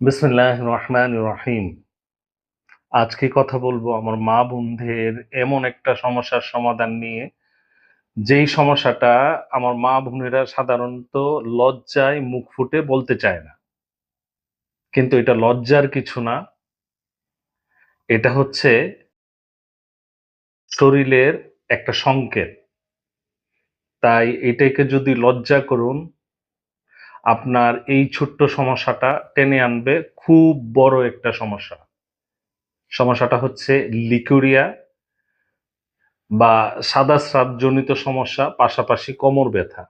বিসমিল্লাহ রহমান রহিম। আজকে কথা বলব আমার মা বোনদের এমন একটা সমস্যার সমাধান নিয়ে। যেই সমস্যাটা আমার মা বোনেরা সাধারণত লজ্জায় মুখ ফুটে বলতে চায় না। কিন্তু এটা লজ্জার কিছু না। এটা হচ্ছে শরীরের একটা সংকেত। তাই এটাকে যদি লজ্জা করুন আপনার এই ছোট্ট সমস্যাটা টেনে আনবে খুব বড় একটা সমস্যা। সমস্যাটা হচ্ছে লিকুরিয়া বা সাদা স্রাবজনিত সমস্যা, পাশাপাশি কোমর ব্যথা।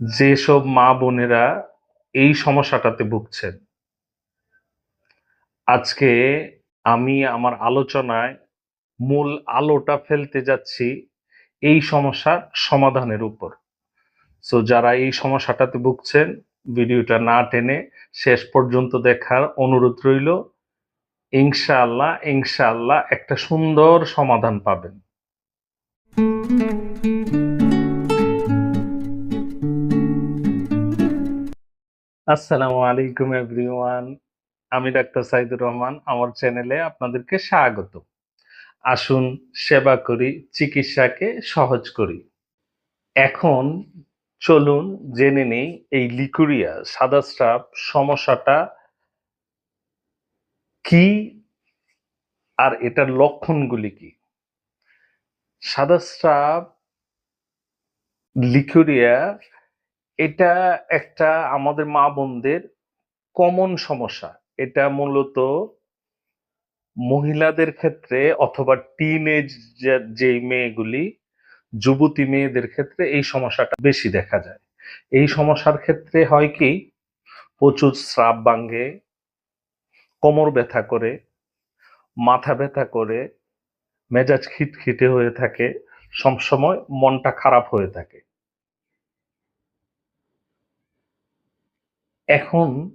যেসব মা বোনেরা এই সমস্যাটাতে ভুগছেন, আজকে আমি আমার আলোচনায় মূল আলোটা ফেলতে যাচ্ছি এই সমস্যার সমাধানের উপর। সো যারা এই সমস্যাটাতে ভুগছেন, ভিডিওটা না টেনে শেষ পর্যন্ত দেখার অনুরোধ রইল, ইনশাআল্লাহ ইনশাআল্লাহ একটা সুন্দর সমাধান পাবেন। আসসালামু আলাইকুম এভরিওয়ান, আমি ডাক্তার সাইদুর রহমান, আমার চ্যানেলে আপনাদেরকে স্বাগত। আসুন সেবা করি, চিকিৎসাকে সহজ করি। এখন চলুন জেনে নেই এই লিকুরিয়া সাদা স্রাব সমস্যাটা কি আর এটার লক্ষণগুলি কি? সাদা স্রাব, লিকুরিয়া, এটা একটা আমাদের মা বোনদের কমন সমস্যা। এটা মূলত মহিলাদের ক্ষেত্রে অথবা টিন এজ যে মেয়েগুলি যুবতী মেয়েদের ক্ষেত্রে এই সমস্যাটা বেশি দেখা যায়। এই সমস্যার ক্ষেত্রে হয় কি? প্রচুর স্রাব ভাঙ্গে, কোমর ব্যথা করে, মাথা ব্যথা করে, মেজাজ খিটখিটে হয়ে থাকে সবসময় মনটা খারাপ হয়ে থাকে। এখন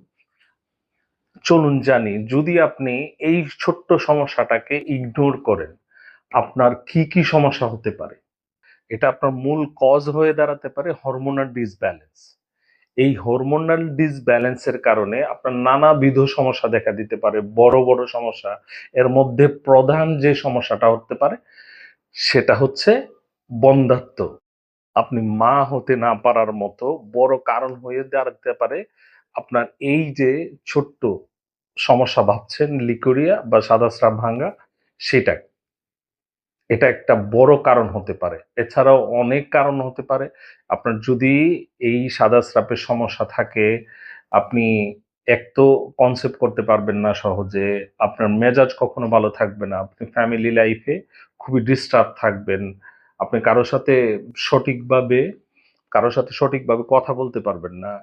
চলুন জানি, যদি আপনি এই ছোট্ট সমস্যাটাকে ইগনোর করেন, আপনার কি কি সমস্যা হতে পারে? এটা আপনার মূল কজ হয়ে দাঁড়াতে পারে হরমোনাল ডিসব্যালেন্স এই হরমোনাল ডিসব্যালেন্সের কারণে আপনার নানাবিধ সমস্যা দেখা দিতে পারে, বড় বড় সমস্যা। এর মধ্যে প্রধান যে সমস্যাটা হতে পারে, সেটা হচ্ছে বন্ধাত্ব আপনি মা হতে না পারার মতো বড় কারণ হয়ে দাঁড়াতে পারে আপনার এই যে ছোট্ট সমস্যা ভাবছেন লিকুরিয়া বা সাদা স্রাব ভাঙ্গা, সেটা। এটা একটা বড় কারণ হতে পারে। এছাড়াও অনেক কারণ হতে পারে। আপনার যদি এই সাদা স্রাপের সমস্যা থাকে, আপনি এক তো কনসেপ্ট করতে পারবেন না সহজে, আপনার মেজাজ কখনো ভালো থাকবে না, আপনি ফ্যামিলি লাইফে খুবই ডিস্টার্ব থাকবেন, আপনি কারোর সাথে সঠিকভাবে কারোর সাথে সঠিকভাবে কথা বলতে পারবেন না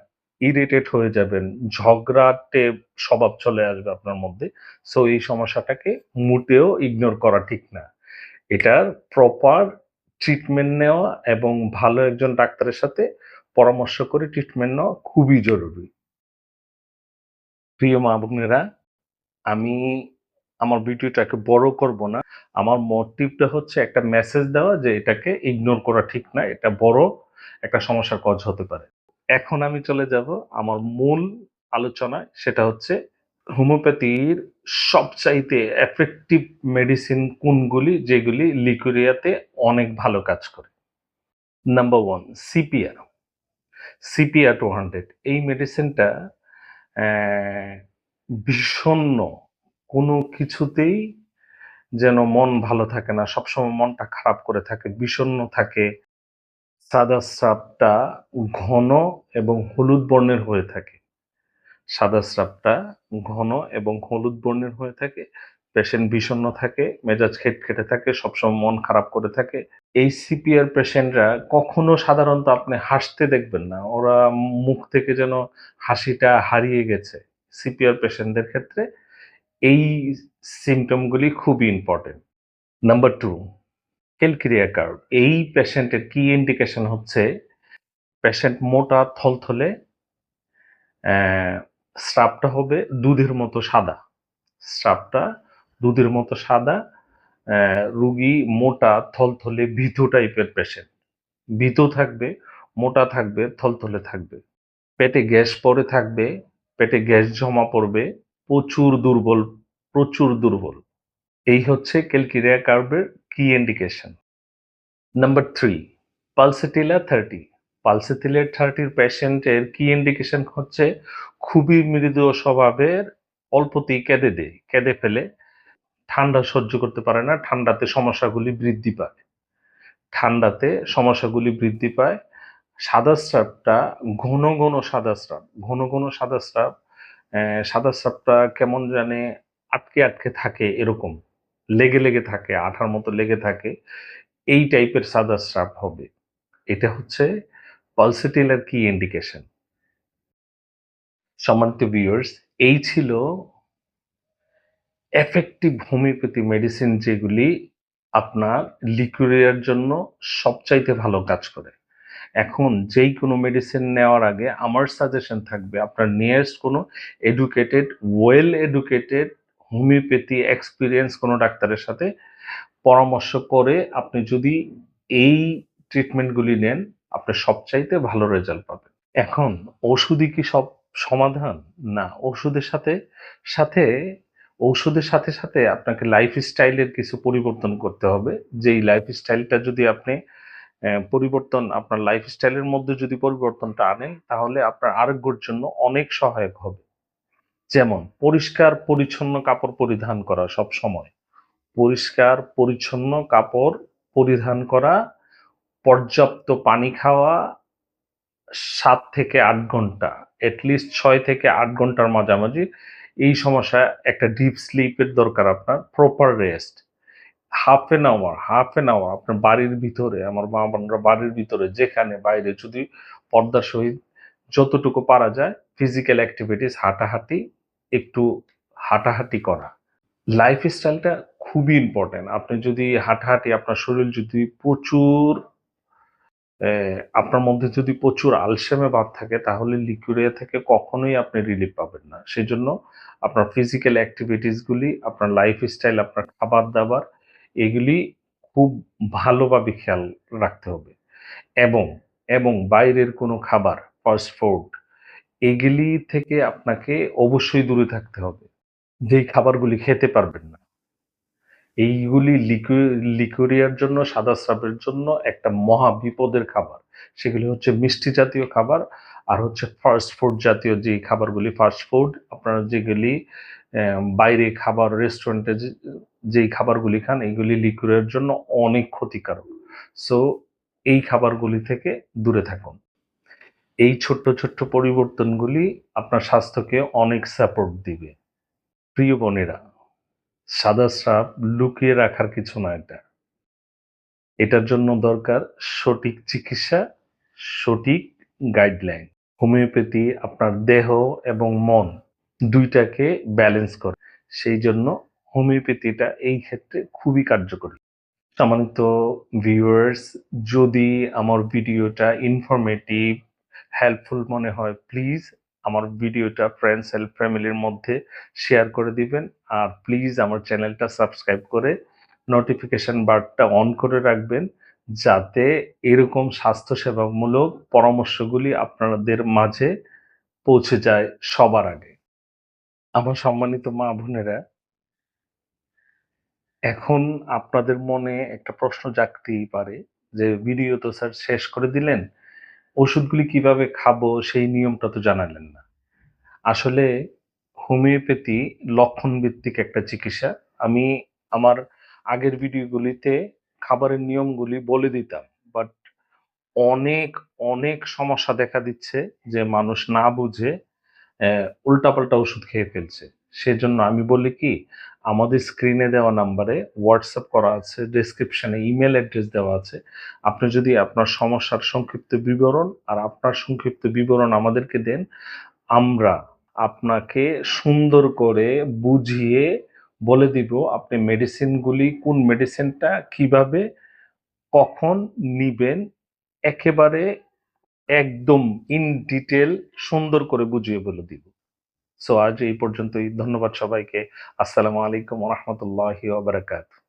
ইরিটেট হয়ে যাবেন, ঝগড়াটে স্বভাব চলে আসবে আপনার মধ্যে। সো এই সমস্যাটাকে মোটেও ইগনোর করা ঠিক না। এটার প্রপার ট্রিটমেন্ট নেওয়া এবং ভালো একজন ডাক্তারের সাথে পরামর্শ করে ট্রিটমেন্ট নেওয়া খুবই জরুরি। প্রিয় মা বোনেরা, আমি আমার ভিডিওটাকে বড় করব না। আমার মোটিভটা হচ্ছে একটা মেসেজ দেওয়া যে এটাকে ইগনোর করা ঠিক না, এটা বড় একটা সমস্যার কজ হতে পারে। এখন আমি চলে যাব আমার মূল আলোচনায়, সেটা হচ্ছে হোমিওপ্যাথির সবচাইতে এফেক্টিভ মেডিসিন কোনগুলি? যেগুলি লিকুরিয়াতে অনেক ভালো কাজ করে। Number one CPR CPR two hundred এই মেডিসিনটা বিষণ্ণ। কোনো কিছুতেই যেন মন ভালো থাকে না। সবসময় মনটা খারাপ করে থাকে, বিষণ্ণ থাকে। সাদা স্রাবটা ঘন এবং হলুদ বর্ণের হয়ে থাকে। সাদা স্রাবটা ঘন এবং হলুদ বর্ণের হয়ে থাকে। পেশেন্ট বিষণ্ণ থাকে, মেজাজ খেটখেটে থাকে, সবসময় মন খারাপ করে থাকে। এই সিপিআর পেশেন্টরা কখনো সাধারণত আপনি হাসতে দেখবেন না। ওরা মুখ থেকে যেন হাসিটা হারিয়ে গেছে সিপিআর পেশেন্টদের ক্ষেত্রে। এই সিমটমগুলি খুবই important number two calcarea carb এই পেশেন্টের কি ইন্ডিকেশন হচ্ছে? পেশেন্ট মোটা, থলথলে স্রাবটা হবে দুধের মতো সাদা। স্রাবটা দুধের মতো সাদা রুগী মোটা, থলথলে, ভীতু টাইপের পেশেন্ট ভীতু থাকবে, মোটা থাকবে, থলথলে থাকবে। পেটে গ্যাস পরে থাকবে, পেটে গ্যাস জমা পড়বে, প্রচুর দুর্বল প্রচুর দুর্বল। এই হচ্ছে ক্যালকিরিয়া কার্ভের কি indication number three pulsatilla thirty pulsatilla থার্টির পেশেন্টের কি ইন্ডিকেশন হচ্ছে? খুবই মৃদু স্বভাবের অল্পতেই কেঁদে দেয়, কেঁদে ফেলে। ঠান্ডা সহ্য করতে পারে না, ঠান্ডাতে সমস্যাগুলি বৃদ্ধি পায়। ঠান্ডাতে সমস্যাগুলি বৃদ্ধি পায়। সাদা স্রাবটা ঘন ঘন সাদা স্রাব ঘন ঘন সাদা স্রাব সাদা স্রাবটা কেমন জানে আটকে আটকে থাকে এরকম, লেগে লেগে থাকে, আঠার মতো লেগে থাকে। এই টাইপের সাদা স্রাব হবে। এটা হচ্ছে পালসেটিলার কি ইন্ডিকেশন সম্মানিত ভিউয়ার্স এই ছিল এফেক্টিভ হোমিওপ্যাথি মেডিসিন যেগুলি আপনার লিকুরিয়ার জন্য সবচাইতে ভালো কাজ করে। এখন যেই কোনো মেডিসিন নেওয়ার আগে আমার সাজেশন থাকবে আপনার নিয়ারেস্ট কোনো educated well educated homeopathy experience কোনো ডাক্তারের সাথে পরামর্শ করে আপনি যদি এই ট্রিটমেন্টগুলি নেন আপনি সবচাইতে ভালো রেজাল্ট পাবেন। এখন, ওষুধই কি সব সমাধান? না, ওষুধের সাথে সাথে ঔষধের সাথে সাথে আপনাকে লাইফ স্টাইলের কিছু পরিবর্তন করতে হবে। যেই লাইফ স্টাইলটা যদি আপনি পরিবর্তন, আপনার লাইফ স্টাইলের মধ্যে যদি পরিবর্তনটা আনেন, তাহলে আপনার আরোগ্যের জন্য অনেক সহায়ক হবে। যেমন, পরিষ্কার, পরিচ্ছন্ন কাপড় পরিধান করা সব সময়। পরিষ্কার, পরিচ্ছন্ন কাপড় পরিধান করা পর্যাপ্ত পানি খাওয়া সাত থেকে আট ঘণ্টা এটলিস্ট ছয় থেকে আট ঘণ্টার মাঝামাঝি। এই সমস্যা একটা ডিপ স্লিপের দরকার আপনার proper rest half an hour half an hour আপনার বাড়ির ভিতরে, আমার মা বোনরা বাড়ির ভিতরে, যেখানে বাইরে যদি পর্দার সহিত যতটুকু পারা যায় ফিজিক্যাল অ্যাক্টিভিটিস হাঁটাহাঁটি, একটু হাঁটাহাঁটি করা। লাইফ স্টাইলটা খুবই ইম্পর্টেন্ট আপনি যদি হাঁটাহাঁটি, আপনার শরীর যদি প্রচুর আপনার মধ্যে যদি প্রচুর আলসেমে ভাব থাকে, তাহলে লিকুরিয়া থেকে কখনোই আপনি রিলিফ পাবেন না। সেই জন্য আপনার ফিজিক্যাল অ্যাক্টিভিটিসগুলি আপনার লাইফ স্টাইল আপনার খাবার দাবার এগুলি খুব ভালোভাবে খেয়াল রাখতে হবে। এবং এবং বাইরের কোনো খাবার ফাস্ট ফুড এগুলি থেকে আপনাকে অবশ্যই দূরে থাকতে হবে। যেই খাবারগুলি খেতে পারবেন না। এইগুলি লিকুরিয়ার জন্য, সাদা স্রাবের জন্য একটা মহা বিপদের খাবার। সেগুলি হচ্ছে মিষ্টি জাতীয় খাবার আর হচ্ছে ফাস্ট ফুড জাতীয় যে খাবারগুলি ফাস্ট ফুড আপনারা যেগুলি বাইরে খাবার রেস্টুরেন্টে যেই খাবারগুলি খান, এইগুলি লিকুরিয়ার জন্য অনেক ক্ষতিকারক। সো এই খাবারগুলি থেকে দূরে থাকুন। এই ছোট্ট ছোট্ট পরিবর্তনগুলি আপনার স্বাস্থ্যকে অনেক সাপোর্ট দিবে। প্রিয় বোনেরা সাদা স্রাব লুকিয়ে রাখার কিছু না এটা। এটার জন্য দরকার সঠিক চিকিৎসা, সঠিক গাইডলাইন হোমিওপ্যাথি আপনার দেহ এবং মন দুইটাকে ব্যালেন্স করে। সেই জন্য হোমিওপ্যাথিটা এই ক্ষেত্রে খুবই কার্যকরী। সম্মানিত ভিউয়ার্স যদি আমার ভিডিওটা ইনফরমেটিভ হেল্পফুল মনে হয় প্লিজ আমার ভিডিওটা ফ্রেন্ডস হেল্প ফ্যামিলির মধ্যে শেয়ার করে দিবেন। আর প্লিজ আমার চ্যানেলটা সাবস্ক্রাইব করে নোটিফিকেশন বারটা অন করে রাখবেন, যাতে এরকম স্বাস্থ্যসেবামূলক পরামর্শগুলি আপনাদের মাঝে পৌঁছে যায় সবার আগে। আমার সম্মানিত মা বোনেরা, এখন আপনাদের মনে একটা প্রশ্ন জাগতেই পারে যে, ভিডিও তো স্যার শেষ করে দিলেন ওষুধগুলি কীভাবে খাব সেই নিয়মটা তো জানালেন না। আসলে হোমিওপ্যাথি লক্ষণ ভিত্তিক একটা চিকিৎসা। আমি আমার আগের ভিডিওগুলিতে খাবারের নিয়মগুলি বলে দিতাম বাট অনেক অনেক সমস্যা দেখা দিচ্ছে যে মানুষ না বুঝে উল্টাপাল্টা ওষুধ খেয়ে ফেলছে। সেজন্য আমি বলি কি আমাদের স্ক্রিনে দেওয়া নাম্বারে হোয়াটসঅ্যাপ করা আছে ডেসক্রিপশনে ইমেল অ্যাড্রেস দেওয়া আছে। আপনি যদি আপনার সমস্যার সংক্ষিপ্ত বিবরণ আর আপনার সংক্ষিপ্ত বিবরণ আমাদেরকে দেন, আমরা আপনাকে সুন্দর করে বুঝিয়ে বলে দিব আপনি মেডিসিনগুলি কোন মেডিসিনটা কীভাবে, কখন নিবেন, একেবারে একদম ইন ডিটেল সুন্দর করে বুঝিয়ে বলে দিব। সো আজ এই পর্যন্তই। ধন্যবাদ সবাইকে। আসসালামু আলাইকুম রহমতুল্লাহি ওয়া বারাকাতুহু।